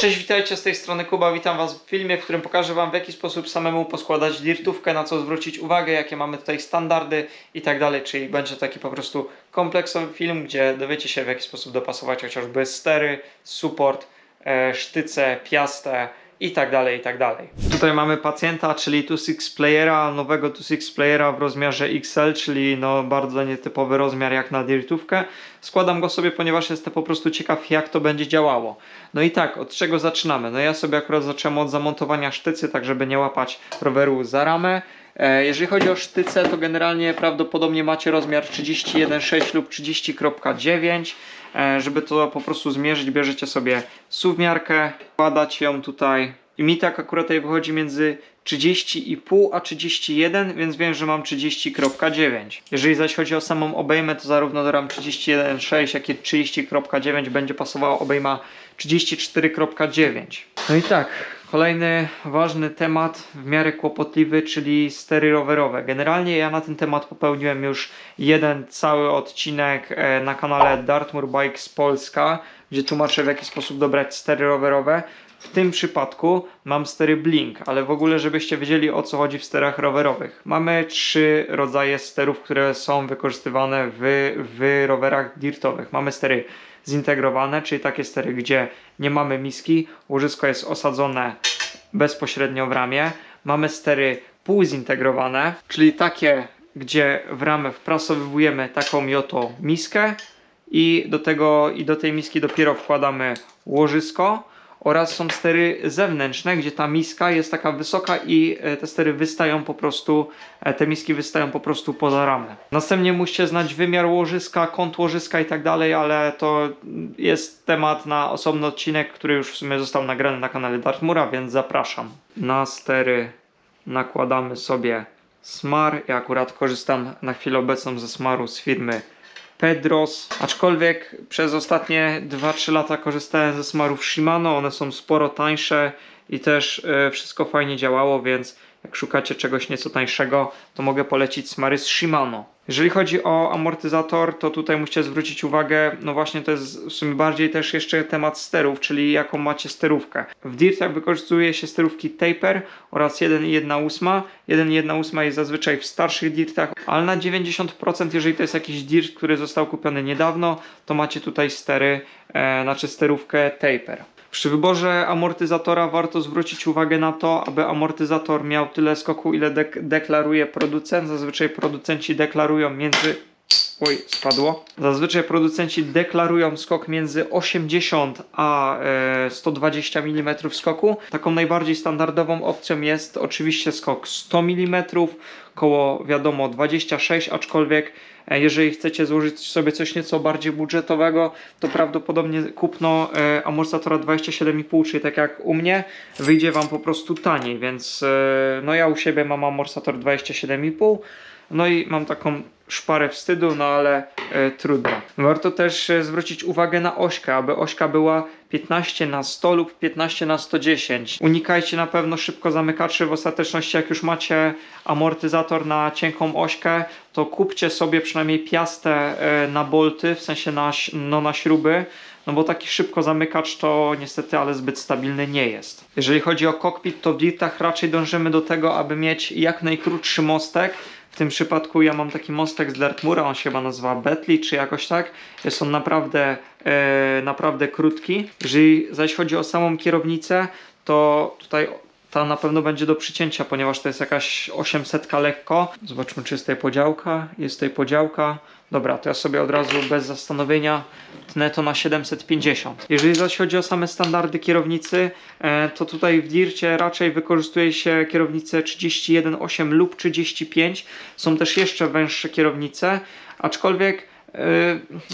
Cześć, witajcie z tej strony Kuba, witam Was w filmie, w którym pokażę Wam w jaki sposób samemu poskładać dirtówkę, na co zwrócić uwagę, jakie mamy tutaj standardy i tak dalej, czyli będzie taki po prostu kompleksowy film, gdzie dowiecie się w jaki sposób dopasować chociażby stery, support, e, sztyce, piastę i tak dalej, i tak dalej. Tutaj mamy pacjenta, czyli 2.6 playera, nowego 2.6 playera w rozmiarze XL, czyli no bardzo nietypowy rozmiar jak na dirtówkę. Składam go sobie, ponieważ jestem po prostu ciekaw jak to będzie działało. No i tak, od czego zaczynamy? No ja sobie akurat zacząłem od zamontowania sztycy, tak żeby nie łapać roweru za ramę. E, Jeżeli chodzi o sztyce, to generalnie prawdopodobnie macie rozmiar 31,6 lub 30,9. E, Żeby to po prostu zmierzyć, bierzecie sobie suwmiarkę, wkładacie ją tutaj. I mi tak akurat tutaj wychodzi między 30,5 a 31, więc wiem, że mam 30,9. Jeżeli zaś chodzi o samą obejmę, to zarówno do ram 31,6, jak i 30,9 będzie pasowała obejma 34,9. No i tak, kolejny ważny temat, w miarę kłopotliwy, czyli stery rowerowe. Generalnie ja na ten temat popełniłem już jeden cały odcinek e, na kanale Dartmoor Bikes Polska, gdzie tłumaczę w jaki sposób dobrać stery rowerowe. W tym przypadku mam stery Blink, ale w ogóle żebyście wiedzieli o co chodzi w sterach rowerowych. Mamy trzy rodzaje sterów, które są wykorzystywane w, w rowerach dirtowych. Mamy stery zintegrowane, czyli takie stery, gdzie nie mamy miski, łożysko jest osadzone bezpośrednio w ramię. Mamy stery półzintegrowane, czyli takie, gdzie w ramę wprasowujemy taką mioto miskę i do tego i do tej miski dopiero wkładamy łożysko oraz są stery zewnętrzne, gdzie ta miska jest taka wysoka i e, te stery wystają po prostu, e, te miski wystają po prostu poza ramę. Następnie musicie znać wymiar łożyska, kąt łożyska i tak dalej, ale to jest temat na osobny odcinek, który już w sumie został nagrany na kanale Dartmura, więc zapraszam. Na stery nakładamy sobie smar. Ja akurat korzystam na chwilę obecną ze smaru z firmy Pedros. Aczkolwiek przez ostatnie 2-3 lata korzystałem ze smarów Shimano. One są sporo tańsze i też e, wszystko fajnie działało, więc jak szukacie czegoś nieco tańszego, to mogę polecić smary z Shimano. Jeżeli chodzi o amortyzator, to tutaj musicie zwrócić uwagę, no właśnie to jest w sumie bardziej też jeszcze temat sterów, czyli jaką macie sterówkę. W dirtach wykorzystuje się sterówki taper oraz 1,1,8. 1,1,8 jest zazwyczaj w starszych dirtach, ale na 90% jeżeli to jest jakiś dirt, który został kupiony niedawno, to macie tutaj stery, e, znaczy sterówkę taper. Przy wyborze amortyzatora warto zwrócić uwagę na to, aby amortyzator miał tyle skoku, ile dek deklaruje producent. Zazwyczaj producenci deklarują między. Oj, spadło. Zazwyczaj producenci deklarują skok między 80 a e, 120 mm skoku. Taką najbardziej standardową opcją jest oczywiście skok 100 mm, koło wiadomo 26, aczkolwiek e, jeżeli chcecie złożyć sobie coś nieco bardziej budżetowego, to prawdopodobnie kupno e, amortyzatora 27,5, czyli tak jak u mnie, wyjdzie Wam po prostu taniej, więc e, no ja u siebie mam amortyzator 27,5, no i mam taką szparę wstydu, no ale e, trudno. Warto też e, zwrócić uwagę na ośkę, aby ośka była 15 na 100 lub 15 na 110. Unikajcie na pewno szybko zamykaczy. W ostateczności, jak już macie amortyzator na cienką ośkę, to kupcie sobie przynajmniej piastę e, na bolty, w sensie na, no, na śruby. No bo taki szybko zamykacz to niestety, ale zbyt stabilny nie jest. Jeżeli chodzi o kokpit, to w dirtach raczej dążymy do tego, aby mieć jak najkrótszy mostek. W tym przypadku ja mam taki mostek z Dartmoora, on się chyba nazywa Bentley czy jakoś tak. Jest on naprawdę, e, naprawdę krótki. Jeżeli zaś chodzi o samą kierownicę, to tutaj ta na pewno będzie do przycięcia, ponieważ to jest jakaś 800 lekko. Zobaczmy, czy jest tutaj podziałka. Jest tutaj podziałka. Dobra, to ja sobie od razu bez zastanowienia tnę to na 750. Jeżeli zaś chodzi o same standardy kierownicy, e, to tutaj w Dircie raczej wykorzystuje się kierownicę 31.8 lub 35. Są też jeszcze węższe kierownice, aczkolwiek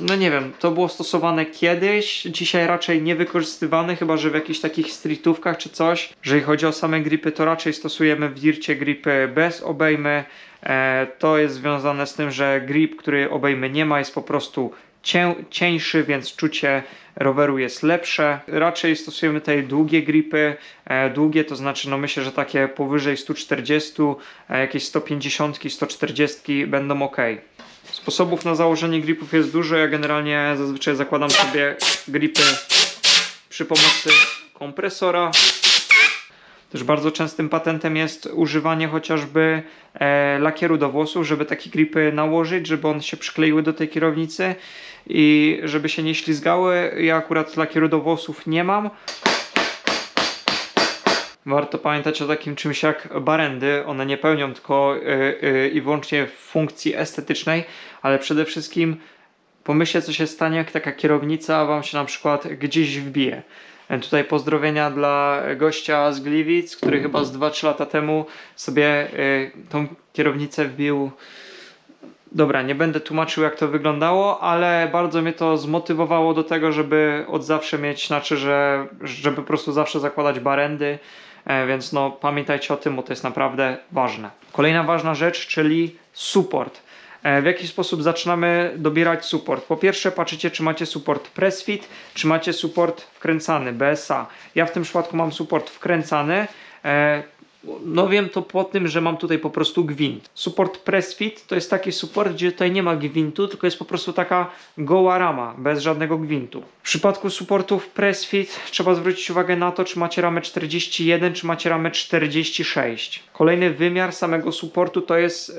no nie wiem, to było stosowane kiedyś, dzisiaj raczej nie wykorzystywane, chyba że w jakichś takich streetówkach czy coś. Jeżeli chodzi o same gripy, to raczej stosujemy w dircie gripy bez obejmy. E, to jest związane z tym, że grip, który obejmy nie ma, jest po prostu cieńszy, więc czucie roweru jest lepsze. Raczej stosujemy tutaj długie gripy. E, długie to znaczy, no myślę, że takie powyżej 140, e, jakieś 150, 140 będą ok. Sposobów na założenie gripów jest dużo. Ja generalnie zazwyczaj zakładam sobie gripy przy pomocy kompresora. Też bardzo częstym patentem jest używanie chociażby e, lakieru do włosów, żeby takie gripy nałożyć, żeby one się przykleiły do tej kierownicy i żeby się nie ślizgały. Ja akurat lakieru do włosów nie mam. Warto pamiętać o takim czymś jak barendy. One nie pełnią tylko y, y, i wyłącznie funkcji estetycznej, ale przede wszystkim pomyślcie, co się stanie, jak taka kierownica Wam się na przykład gdzieś wbije. E, Tutaj pozdrowienia dla gościa z Gliwic, który chyba z 2-3 lata temu sobie y, tą kierownicę wbił. Dobra, nie będę tłumaczył jak to wyglądało, ale bardzo mnie to zmotywowało do tego, żeby od zawsze mieć, znaczy, że żeby po prostu zawsze zakładać barendy, e, więc no pamiętajcie o tym, bo to jest naprawdę ważne. Kolejna ważna rzecz, czyli support. E, W jaki sposób zaczynamy dobierać support? Po pierwsze patrzycie, czy macie support press fit, czy macie support wkręcany, BSA. Ja w tym przypadku mam support wkręcany. No wiem to po tym, że mam tutaj po prostu gwint. Support press fit to jest taki support, gdzie tutaj nie ma gwintu, tylko jest po prostu taka goła rama, bez żadnego gwintu. W przypadku supportów press fit trzeba zwrócić uwagę na to, czy macie ramę 41, czy macie ramę 46. Kolejny wymiar samego supportu to jest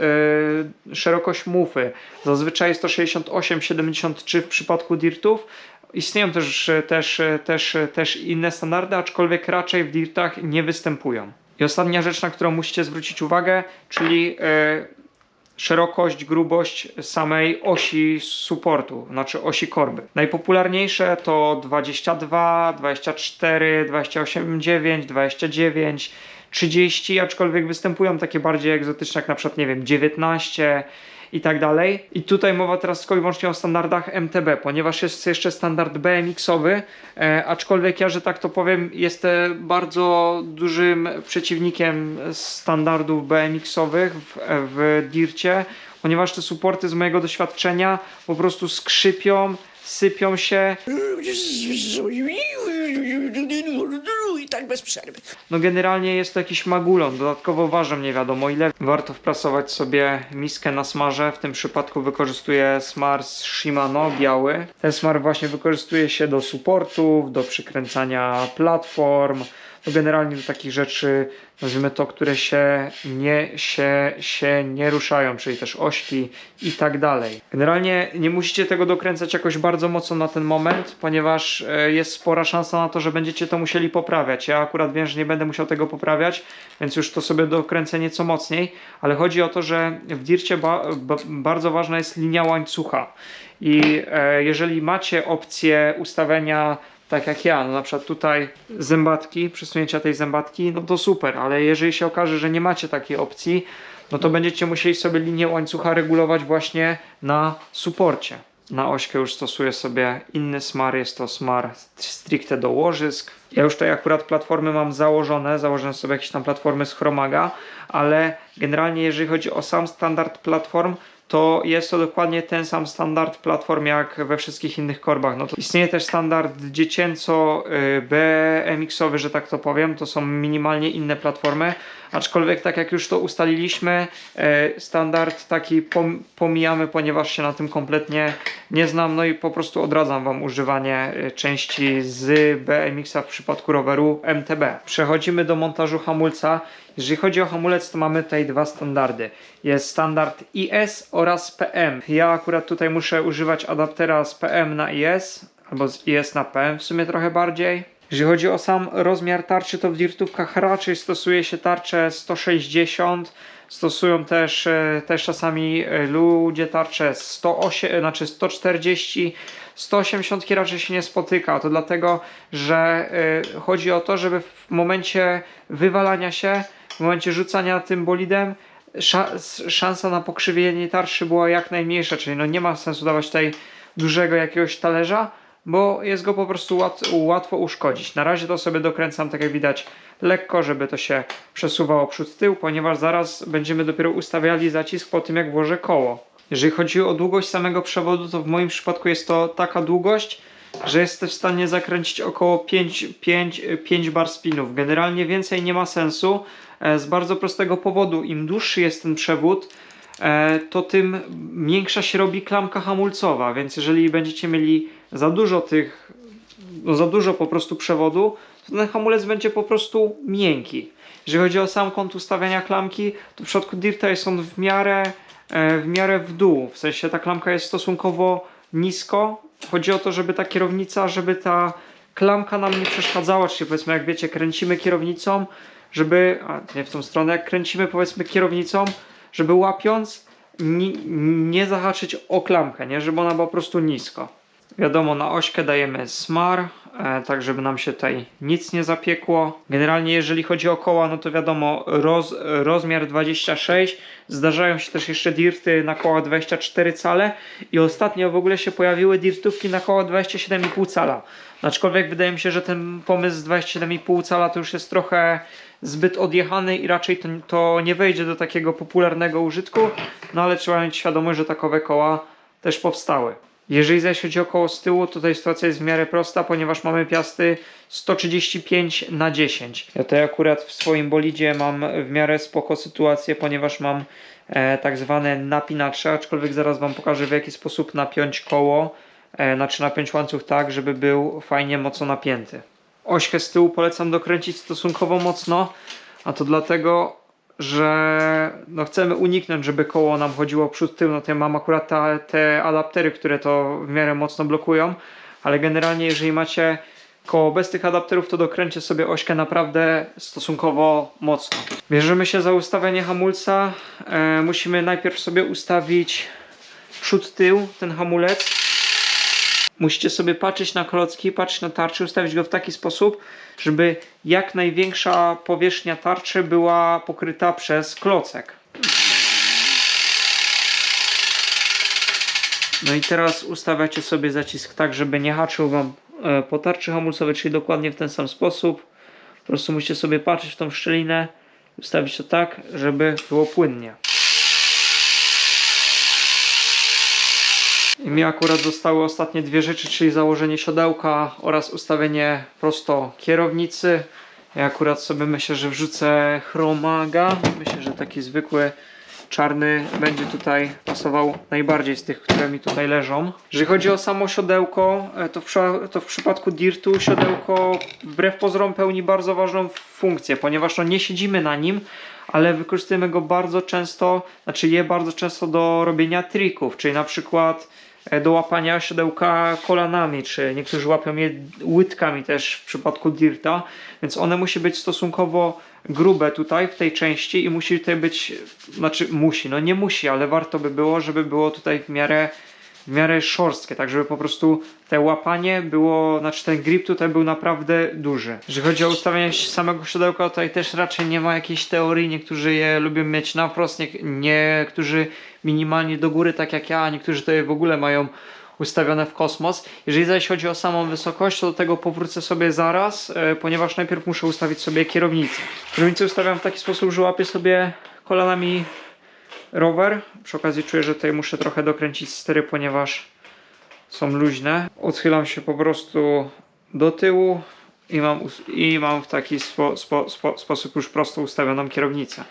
yy, szerokość mufy. Zazwyczaj jest to 68-73 w przypadku dirtów. Istnieją też, też, też, też inne standardy, aczkolwiek raczej w dirtach nie występują. I ostatnia rzecz, na którą musicie zwrócić uwagę, czyli e, szerokość, grubość samej osi supportu, znaczy osi korby. Najpopularniejsze to 22, 24, 28,9, 29, 30, aczkolwiek występują takie bardziej egzotyczne, jak na przykład, nie wiem, 19 i tak dalej. I tutaj mowa teraz tylko i wyłącznie o standardach MTB, ponieważ jest jeszcze standard BMX-owy, e, aczkolwiek ja, że tak to powiem, jestem bardzo dużym przeciwnikiem standardów BMX-owych w, w Dircie, ponieważ te supporty z mojego doświadczenia po prostu skrzypią, sypią się. Tak bez przerwy. No generalnie jest to jakiś magulon, dodatkowo ważą nie wiadomo ile. Warto wprasować sobie miskę na smarze, w tym przypadku wykorzystuję smar z Shimano biały. Ten smar właśnie wykorzystuje się do supportów, do przykręcania platform, generalnie do takich rzeczy, nazwijmy to, które się nie, się, się nie ruszają, czyli też ośki i tak dalej. Generalnie nie musicie tego dokręcać jakoś bardzo mocno na ten moment, ponieważ e, jest spora szansa na to, że będziecie to musieli poprawiać. Ja akurat wiem, że nie będę musiał tego poprawiać, więc już to sobie dokręcę nieco mocniej, ale chodzi o to, że w dircie ba, ba, bardzo ważna jest linia łańcucha. I e, jeżeli macie opcję ustawienia tak jak ja, no na przykład tutaj zębatki, przesunięcia tej zębatki, no to super, ale jeżeli się okaże, że nie macie takiej opcji, no to będziecie musieli sobie linię łańcucha regulować właśnie na suporcie. Na ośkę już stosuję sobie inny smar, jest to smar stricte do łożysk. Ja już tutaj akurat platformy mam założone, założyłem sobie jakieś tam platformy z Chromaga, ale generalnie jeżeli chodzi o sam standard platform, to jest to dokładnie ten sam standard platform jak we wszystkich innych korbach. No to istnieje też standard dziecięco y, BMX-owy, że tak to powiem, to są minimalnie inne platformy, aczkolwiek tak jak już to ustaliliśmy, y, standard taki pom- pomijamy, ponieważ się na tym kompletnie nie znam, no i po prostu odradzam Wam używanie y, części z BMX-a w przypadku roweru MTB. Przechodzimy do montażu hamulca. Jeżeli chodzi o hamulec, to mamy tutaj dwa standardy. Jest standard IS oraz PM. Ja akurat tutaj muszę używać adaptera z PM na IS, albo z IS na PM w sumie trochę bardziej. Jeżeli chodzi o sam rozmiar tarczy, to w dirtówkach raczej stosuje się tarczę 160. Stosują też, e, też czasami e, ludzie tarcze 108, e, znaczy 140. 180 raczej się nie spotyka. To dlatego, że chodzi o to, żeby w momencie wywalania się, w momencie rzucania tym bolidem, szansa na pokrzywienie tarczy była jak najmniejsza. Czyli no nie ma sensu dawać tutaj dużego jakiegoś talerza, bo jest go po prostu łat, łatwo uszkodzić. Na razie to sobie dokręcam, tak jak widać, lekko, żeby to się przesuwało przód tył, ponieważ zaraz będziemy dopiero ustawiali zacisk po tym, jak włożę koło. Jeżeli chodzi o długość samego przewodu, to w moim przypadku jest to taka długość, że jestem w stanie zakręcić około 5, 5, 5 bar spinów. Generalnie więcej nie ma sensu e, z bardzo prostego powodu. Im dłuższy jest ten przewód, e, to tym większa się robi klamka hamulcowa, więc jeżeli będziecie mieli za dużo tych, no za dużo po prostu przewodu, to ten hamulec będzie po prostu miękki. Jeżeli chodzi o sam kąt ustawiania klamki, to w przypadku Dirta jest on w miarę, e, w miarę w dół. W sensie ta klamka jest stosunkowo nisko. Chodzi o to, żeby ta kierownica, żeby ta klamka nam nie przeszkadzała, czyli powiedzmy jak wiecie, kręcimy kierownicą, żeby, a nie w tą stronę, jak kręcimy powiedzmy kierownicą, żeby łapiąc ni, nie zahaczyć o klamkę, nie, żeby ona była po prostu nisko. Wiadomo, na ośkę dajemy smar, tak żeby nam się tutaj nic nie zapiekło. Generalnie jeżeli chodzi o koła, no to wiadomo, roz, rozmiar 26. Zdarzają się też jeszcze dirty na koła 24 cale i ostatnio w ogóle się pojawiły dirtówki na koła 27,5 cala. Aczkolwiek wydaje mi się, że ten pomysł z 27,5 cala to już jest trochę zbyt odjechany i raczej to, to nie wejdzie do takiego popularnego użytku, no ale trzeba mieć świadomość, że takowe koła też powstały. Jeżeli zaś chodzi o koło z tyłu, to tutaj sytuacja jest w miarę prosta, ponieważ mamy piasty 135 na 10. Ja tutaj akurat w swoim bolidzie mam w miarę spoko sytuację, ponieważ mam e, tak zwane napinacze, aczkolwiek zaraz Wam pokażę w jaki sposób napiąć koło, e, znaczy napiąć łańcuch tak, żeby był fajnie mocno napięty. Ośkę z tyłu polecam dokręcić stosunkowo mocno, a to dlatego, że no chcemy uniknąć, żeby koło nam chodziło przód tył. No to ja mam akurat ta, te adaptery, które to w miarę mocno blokują, ale generalnie jeżeli macie koło bez tych adapterów, to dokręcie sobie ośkę naprawdę stosunkowo mocno. Bierzemy się za ustawianie hamulca. E, musimy najpierw sobie ustawić przód tył, ten hamulec. Musicie sobie patrzeć na klocki, patrzeć na tarczę, ustawić go w taki sposób, żeby jak największa powierzchnia tarczy była pokryta przez klocek. No i teraz ustawiacie sobie zacisk tak, żeby nie haczył Wam e, po tarczy hamulcowej, czyli dokładnie w ten sam sposób. Po prostu musicie sobie patrzeć w tą szczelinę, ustawić to tak, żeby było płynnie. Mi akurat zostały ostatnie dwie rzeczy, czyli założenie siodełka oraz ustawienie prosto kierownicy. Ja akurat sobie myślę, że wrzucę chromaga. Myślę, że taki zwykły czarny będzie tutaj pasował najbardziej z tych, które mi tutaj leżą. Jeżeli chodzi o samo siodełko, e, to w, to w przypadku Dirtu siodełko wbrew pozorom pełni bardzo ważną funkcję, ponieważ no nie siedzimy na nim, ale wykorzystujemy go bardzo często, znaczy je bardzo często do robienia trików, czyli na przykład do łapania siodełka kolanami, czy niektórzy łapią je łydkami też w przypadku Dirta, więc one musi być stosunkowo grube tutaj w tej części i musi tutaj być, znaczy musi, no nie musi, ale warto by było, żeby było tutaj w miarę w miarę szorstkie, tak żeby po prostu te łapanie było, znaczy ten grip tutaj był naprawdę duży. Jeżeli chodzi o ustawienie samego siodełka, tutaj też raczej nie ma jakiejś teorii, niektórzy je lubią mieć na wprost, nie, niektórzy minimalnie do góry, tak jak ja, a niektórzy to je w ogóle mają ustawione w kosmos. Jeżeli zaś chodzi o samą wysokość, to do tego powrócę sobie zaraz, e, ponieważ najpierw muszę ustawić sobie kierownicę. Kierownicę ustawiam w taki sposób, że łapię sobie kolanami rower. Przy okazji czuję, że tutaj muszę trochę dokręcić stery, ponieważ są luźne. Odchylam się po prostu do tyłu i mam, i mam w taki spo, spo, spo, sposób już prosto ustawioną kierownicę.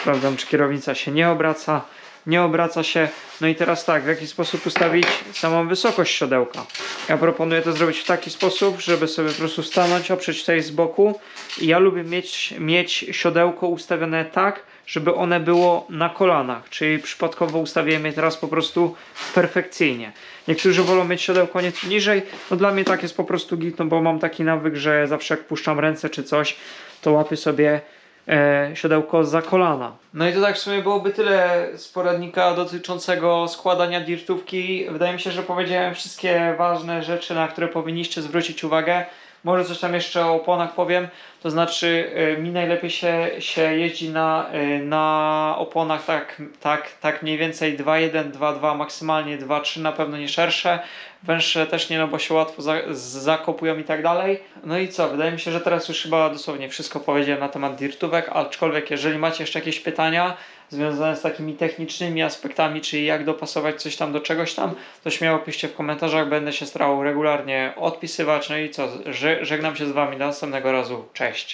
Sprawdzam, czy kierownica się nie obraca. Nie obraca się. No i teraz tak, w jaki sposób ustawić samą wysokość siodełka. Ja proponuję to zrobić w taki sposób, żeby sobie po prostu stanąć, oprzeć tutaj z boku. I ja lubię mieć, mieć siodełko ustawione tak, żeby one było na kolanach. Czyli przypadkowo ustawiłem je teraz po prostu perfekcyjnie. Niektórzy wolą mieć siodełko nieco niżej. No dla mnie tak jest po prostu git, no bo mam taki nawyk, że zawsze jak puszczam ręce czy coś, to łapię sobie e, siodełko za kolana. No i to tak w sumie byłoby tyle z poradnika dotyczącego składania dirtówki. Wydaje mi się, że powiedziałem wszystkie ważne rzeczy, na które powinniście zwrócić uwagę. Może coś tam jeszcze o oponach powiem. To znaczy, y, mi najlepiej się, się jeździ na, y, na oponach tak, tak, tak mniej więcej 2,1, 2,2, maksymalnie 2,3, na pewno nie szersze. Węższe też nie, no bo się łatwo za, zakopują i tak dalej. No i co, wydaje mi się, że teraz już chyba dosłownie wszystko powiedziałem na temat dirtówek, aczkolwiek jeżeli macie jeszcze jakieś pytania związane z takimi technicznymi aspektami, czyli jak dopasować coś tam do czegoś tam, to śmiało piszcie w komentarzach, będę się starał regularnie odpisywać. No i co, że, żegnam się z Wami do następnego razu. Cześć!